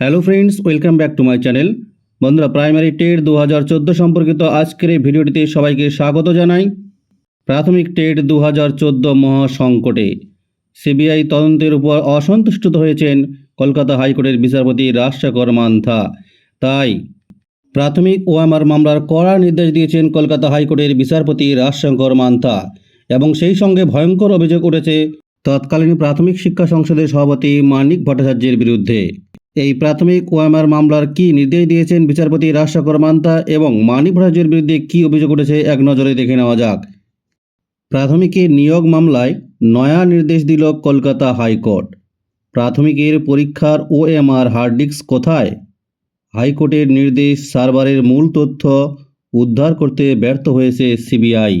Hello friends welcome back to my channel বন্ধুরা primary TET দু হাজার চোদ্দ সম্পর্কিত আজকের এই ভিডিওটিতে সবাইকে স্বাগত জানাই। প্রাথমিক টেট দু হাজার চোদ্দ মহাসংকটে সিবিআই তদন্তের উপর অসন্তুষ্ট হয়েছেন কলকাতা হাইকোর্টের বিচারপতি রাজশেখর মান্থা। তাই প্রাথমিক ওএমআর মামলার কড়া নির্দেশ দিয়েছেন কলকাতা হাইকোর্টের বিচারপতি রাজশঙ্কর মান্থা এবং সেই সঙ্গে ভয়ঙ্কর অভিযোগ উঠেছে তৎকালীন প্রাথমিক শিক্ষা সংসদের সভাপতি মানিক ভট্টাচার্যের বিরুদ্ধে। এই প্রাথমিক ওয়ামার মামলার কি নির্দেশ দিয়েছেন বিচারপতি রাজশেখর মান্তা এবং মানিক ভট্টাচার্যের বিরুদ্ধে কি অভিযোগ উঠেছে এক নজরে দেখে নেওয়া যাক। প্রাথমিকের নিয়োগ মামলায় নয়া নির্দেশ দিল কলকাতা হাইকোর্ট। প্রাথমিকের পরীক্ষার ওএমআর হার্ড ডিস্ক কোথায়? হাইকোর্টের নির্দেশ সার্ভারের মূল তথ্য উদ্ধার করতে ব্যর্থ হয়েছে সিবিআই।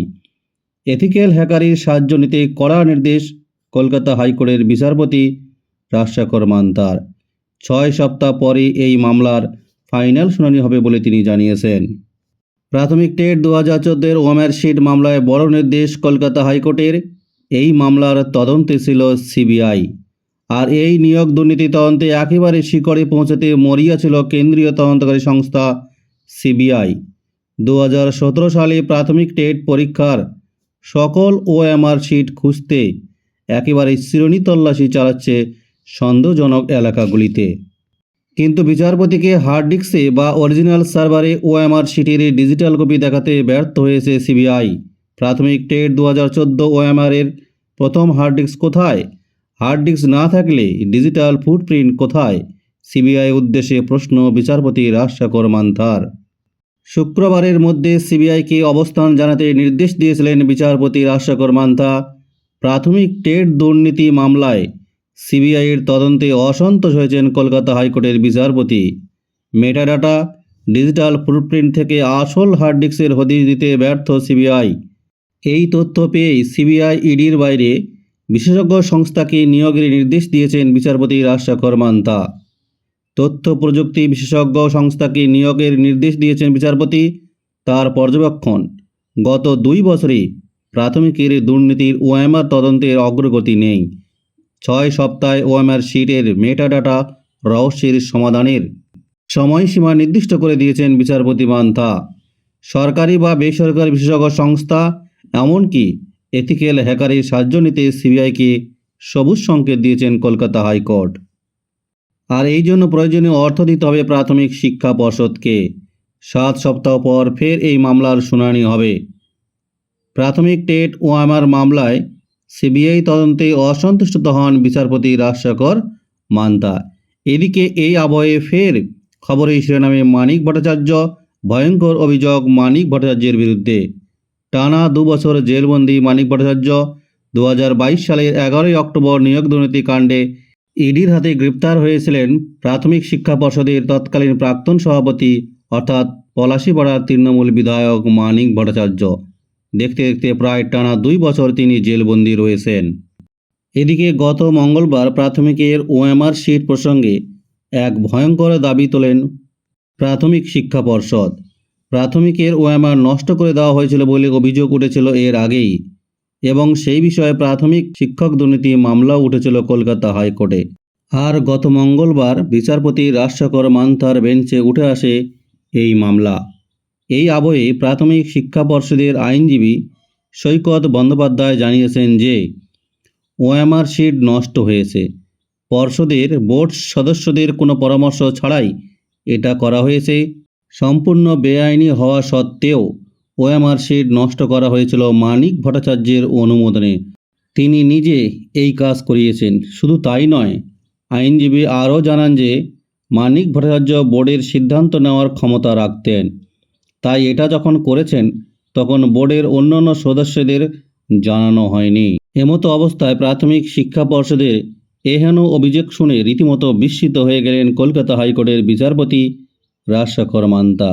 এথিক্যাল হ্যাকারির সাহায্য নিতে কড়া নির্দেশ কলকাতা হাইকোর্টের বিচারপতি রাজশেখর মান্তার। ছয় সপ্তাহ পরে এই মামলার ফাইনাল শুনানি হবে বলে তিনি জানিয়েছেন। প্রাথমিক টেট দু হাজার চোদ্দের ওমের শিট মামলায় বড় নির্দেশ কলকাতা হাইকোর্টের। এই মামলার তদন্তে ছিল সিবিআই। আর এই নিয়োগ দুর্নীতি তদন্তে একেবারে শিকড়ে পৌঁছাতে মরিয়া ছিল কেন্দ্রীয় তদন্তকারী সংস্থা সিবিআই। দু হাজার সতেরো সালে প্রাথমিক টেট পরীক্ষার সকল ওএমআর শিট খুঁজতে একেবারে শ্রেণি তল্লাশি চালাচ্ছে সন্দেহজনক এলাকাগুলিতে। কিন্তু বিচারপতিকে হার্ড ডিস্কে বা অরিজিনাল সার্ভারে ওএমআর শিটের ডিজিটাল কপি দেখাতে ব্যর্থ হয়েছে সিবিআই। প্রাথমিক টেট দু হাজার চোদ্দ ওএমআরের প্রথম হার্ড ডিস্ক কোথায়? হার্ড ডিস্ক না থাকলে ডিজিটাল ফুটপ্রিন্ট কোথায়? সিবিআই উদ্দেশ্যে প্রশ্ন বিচারপতি রাজশেখর মান্থার। শুক্রবারের মধ্যে সিবিআইকে অবস্থান জানাতে নির্দেশ দিয়েছিলেন বিচারপতি রাজশেখর মান্থা। প্রাথমিক টেট দুর্নীতি মামলায় সিবিআইয়ের তদন্তে অসন্তোষ হয়েছেন কলকাতা হাইকোর্টের বিচারপতি। মেটাডাটা ডিজিটাল ফুটপ্রিন্ট থেকে আসল হার্ড ডিস্কের হদিশ দিতে ব্যর্থ সিবিআই। এই তথ্য পেয়েই সিবিআই ইডির বাইরে বিশেষজ্ঞ সংস্থাকে নিয়োগের নির্দেশ দিয়েছেন বিচারপতি রাজশেখর মান্তা। তথ্য প্রযুক্তি বিশেষজ্ঞ সংস্থাকে নিয়োগের নির্দেশ দিয়েছেন বিচারপতি। তার পর্যবেক্ষণ, গত দুই বছরে প্রাথমিকের দুর্নীতির ওএমআর তদন্তের অগ্রগতি নেই। ছয় সপ্তাহে ওএমআর শিটের মেটাডাটা রহস্যের সমাধানের সময়সীমা নির্দিষ্ট করে দিয়েছেন বিচারপতি মান্থা। সরকারি বা বেসরকারি বিশেষজ্ঞ সংস্থা, এমনকি এথিক্যাল হ্যাকারের সাহায্য নিতে সিবিআইকে সবুজ সংকেত দিয়েছেন কলকাতা হাইকোর্ট। আর এই জন্য প্রয়োজনীয় অর্থ দিতে হবে প্রাথমিক শিক্ষা পর্ষদকে। সাত সপ্তাহ পর ফের এই মামলার শুনানি হবে। প্রাথমিক টেট ওয়ামার মামলায় সিবিআই তদন্তে অসন্তুষ্ট হন বিচারপতি রাজশেখর মান্তা। এদিকে এই আবহে ফের খবরে শিরোনামে মানিক ভট্টাচার্য, ভয়ঙ্কর অভিযোগ মানিক ভট্টাচার্যের বিরুদ্ধে। টানা দু বছর জেলবন্দি মানিক ভট্টাচার্য দু হাজার বাইশ সালের এগারোই অক্টোবর নিয়োগ দুর্নীতি কাণ্ডে ইডির হাতে গ্রেপ্তার হয়েছিলেন প্রাথমিক শিক্ষা পর্ষদের তৎকালীন প্রাক্তন সভাপতি, অর্থাৎ পলাশীপাড়ার তৃণমূল বিধায়ক মানিক ভট্টাচার্য। দেখতে দেখতে প্রায় টানা দুই বছর তিনি জেলবন্দি রয়েছেন। এদিকে গত মঙ্গলবার প্রাথমিকের ওএমআর শিট প্রসঙ্গে এক ভয়ঙ্কর দাবি তোলেন প্রাথমিক শিক্ষা পর্ষদ। প্রাথমিকের ওএমআর নষ্ট করে দেওয়া হয়েছিল বলে অভিযোগ উঠেছিল এর আগেই এবং সেই বিষয়ে প্রাথমিক শিক্ষক দুর্নীতি মামলাও উঠেছিল কলকাতা হাইকোর্টে। আর গত মঙ্গলবার বিচারপতি রাজশেখর মান্থার বেঞ্চে উঠে আসে এই মামলা। এই আবহে প্রাথমিক শিক্ষা পর্ষদের আইনজীবী সৈকত বন্দ্যোপাধ্যায় জানিয়েছেন যে, ওএমআর শিট নষ্ট হয়েছে। পর্ষদের বোর্ড সদস্যদের কোনো পরামর্শ ছাড়াই এটা করা হয়েছে। সম্পূর্ণ বেআইনি হওয়া সত্ত্বেও ওএমআর শিট নষ্ট করা হয়েছিল মানিক ভট্টাচার্যের অনুমোদনে। তিনি নিজে এই কাজ করিয়েছেন। শুধু তাই নয়, আইনজীবী আরও জানান যে, মানিক ভট্টাচার্য বোর্ডের সিদ্ধান্ত নেওয়ার ক্ষমতা রাখতেন। তাই এটা যখন করেছেন, তখন বোর্ডের অন্যান্য সদস্যদের জানানো হয়নি। এমতো অবস্থায় প্রাথমিক শিক্ষা পর্ষদে এহেন অভিযোগ শুনে রীতিমতো বিস্মিত হয়ে গেলেন কলকাতা হাইকোর্টের বিচারপতি রাজশেখর মান্তা।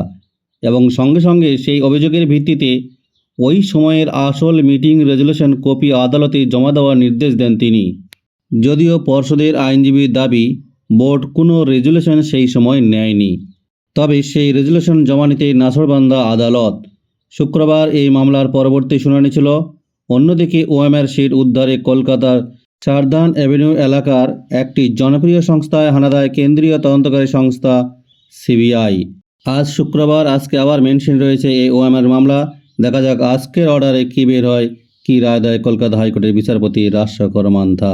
এবং সঙ্গে সঙ্গে সেই অভিযোগের ভিত্তিতে ওই সময়ের আসল মিটিং রেজলিউশন কপি আদালতে জমা দেওয়ার নির্দেশ দেন তিনি। যদিও পর্ষদের আইনজীবীর দাবি, বোর্ড কোনো রেজুলেশন সেই সময় নেয়নি। তবে সেই রেজুলেশন জমা নিতে নাসরবান্দা আদালত। শুক্রবার এই মামলার পরবর্তী শুনানি ছিল। অন্যদিকে ওএমআর শিট উদ্ধারে কলকাতার চারধান অ্যাভিনিউ এলাকার একটি জনপ্রিয় সংস্থায় হানা দেয় কেন্দ্রীয় তদন্তকারী সংস্থা সিবিআই। আজ শুক্রবার আজকে আবার মেনশন রয়েছে এই ওএমআর মামলা। দেখা যাক আজকের অর্ডারে কী বের হয়, কী রায় দেয় কলকাতা হাইকোর্টের বিচারপতি রাজশেখর মান্থা।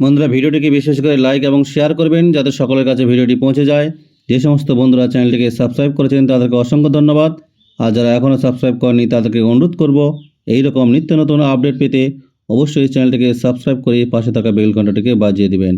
বন্ধুরা, ভিডিওটিকে বিশেষ করে লাইক এবং শেয়ার করবেন, যাতে সকলের কাছে ভিডিওটি পৌঁছে যায়। যে সমস্ত বন্ধুরা চ্যানেলটিকে সাবস্ক্রাইব করেছেন তাদেরকে অসংখ্য ধন্যবাদ। আর যারা এখনও সাবস্ক্রাইব করেনি তাদেরকে অনুরোধ করব এই রকম নিত্য নতুন আপডেট পেতে অবশ্যই চ্যানেলটিকে সাবস্ক্রাইব করে পাশে থাকা বেল ঘন্টাটিকে বাজিয়ে দিবেন।